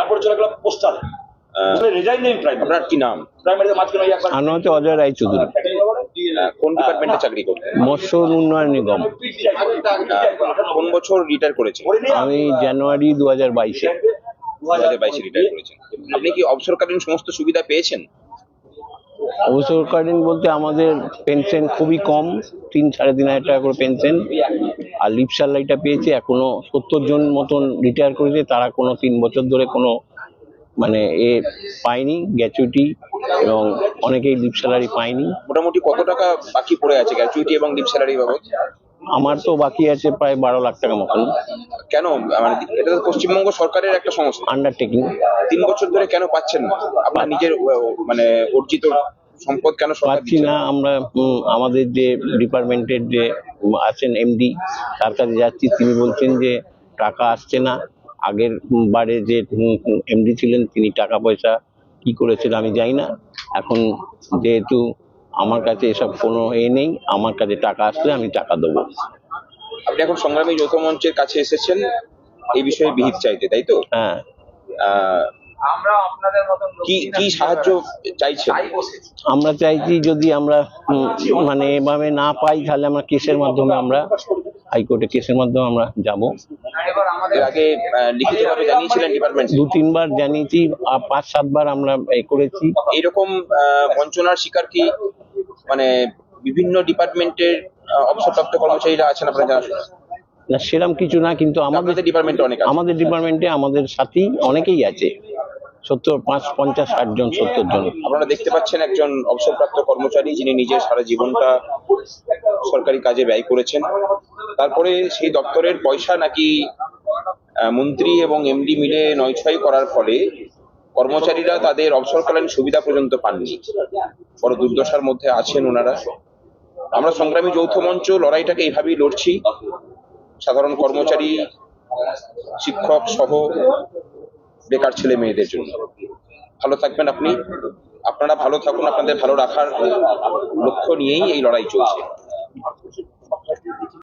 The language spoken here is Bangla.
তারপরে চলে গেলাম পোস্টাল। রেজাইন নেই প্রাইমারি আপনার কি নাম? প্রাইমারিতে মাঝখানে একবার আমার হচ্ছে অজয় রায়চৌধুরী কোন ডিপার্টমেন্টে চাকরি করতেন মৎস্য উন্নয়ন নিগম। কোন বছর রিটায়ার করেছেন? আমি জানুয়ারি দু হাজার বাইশে। দু হাজার বাইশে রিটায়ার করেছেন। আপনি কি অবসরকালীন সমস্ত সুবিধা পেয়েছেন? অবসরকালীন বলতে আমাদের পেনশন খুবই কম তিন সাড়ে তিন হাজার টাকা করে পেনশন আর লিপ স্যালারিটা পেয়েছে এখনও সত্তর জন মতন রিটায়ার করেছে তারা কোনো তিন বছর ধরে কোনো মানে এ পায়নি গ্যাচুইটি এবং অনেকেই লিপ স্যালারি পায়নি। মোটামুটি কত টাকা বাকি পড়ে আছে গ্যাচুইটি এবং লিপ স্যালারি বাবদ? আমার তো বাকি আছে প্রায় বারো লাখ টাকা মতন। কেন? মানে এটা তো পশ্চিমবঙ্গ সরকারের একটা সংস্থা। আন্ডারটেকিং তিন বছর ধরে কেন পাচ্ছেন না? আপনার নিজের মানে অর্জিত সম্পদ কেন সরকার পাচ্ছি দিচ্ছে না আমরা আমাদের যে ডিপার্টমেন্টের যে আছেন এমডি তার কাছে যাচ্ছি। তিনি বলছেন যে টাকা আসছে না। আগের বারে যে এমডি ছিলেন তিনি টাকা পয়সা কি করেছিল আমি জানি না। এখন যেহেতু আমার কাছে এসব কোনো এ নেই আমার কাছে টাকা আসলে আমি টাকা দেবো। আপনি এখন সংগ্রামী যৌথ মঞ্চের কাছে এসেছেন এই বিষয়ে বিহিত চাইতে তাই তো? হ্যাঁ। আহ, কি কি সাহায্য চাইছেন? আমরা চাইছি যদি আমরা মানে এভাবে না পাই তাহলে আমরা কেসের মাধ্যমে আমরা হাইকোর্টে কেসের মাধ্যমে আমরা যাব। আগে লিখিতভাবে জানিয়েছিলেন ডিপার্টমেন্ট দু তিনবার জানিয়েছি আর পাঁচ সাতবার আমরা এ করেছি। এইরকম আহ, বঞ্চনার শিকার কি মানে বিভিন্ন ডিপার্টমেন্টের অবসরপ্রাপ্ত কর্মচারীরা আছেন আপনারা জানা না সেরকম কিছু না কিন্তু আমাদের ডিপার্টমেন্টে অনেক আমাদের ডিপার্টমেন্টে আমাদের সাথেই অনেকেই আছে। সত্তর, পাঁচ, পঞ্চাশ, ষাট জন, সত্তর জন। আপনারা দেখতে পাচ্ছেন একজন অবসরপ্রাপ্ত কর্মচারী যিনি নিজের সারা জীবনটা সরকারি কাজে ব্যয় করেছেন। তারপরে সেই দপ্তরের পয়সা নাকি মন্ত্রী এবং এমডি মিলে নয়ছয় করার ফলে কর্মচারীরা তাদের অবসরকালীন সুবিধা পর্যন্ত পাননি। বড় দুর্দশার মধ্যে আছেন ওনারা। আমরা সংগ্রামী যৌথ মঞ্চ লড়াইটাকে এইভাবেই লড়ছি। সাধারণ কর্মচারী, শিক্ষক সহ বেকার ছেলে মেয়েদের জন্য। ভালো থাকবেন আপনি। আপনারা ভালো থাকুন, আপনাদের ভালো রাখার লক্ষ্য নিয়েই এই লড়াই চলছে।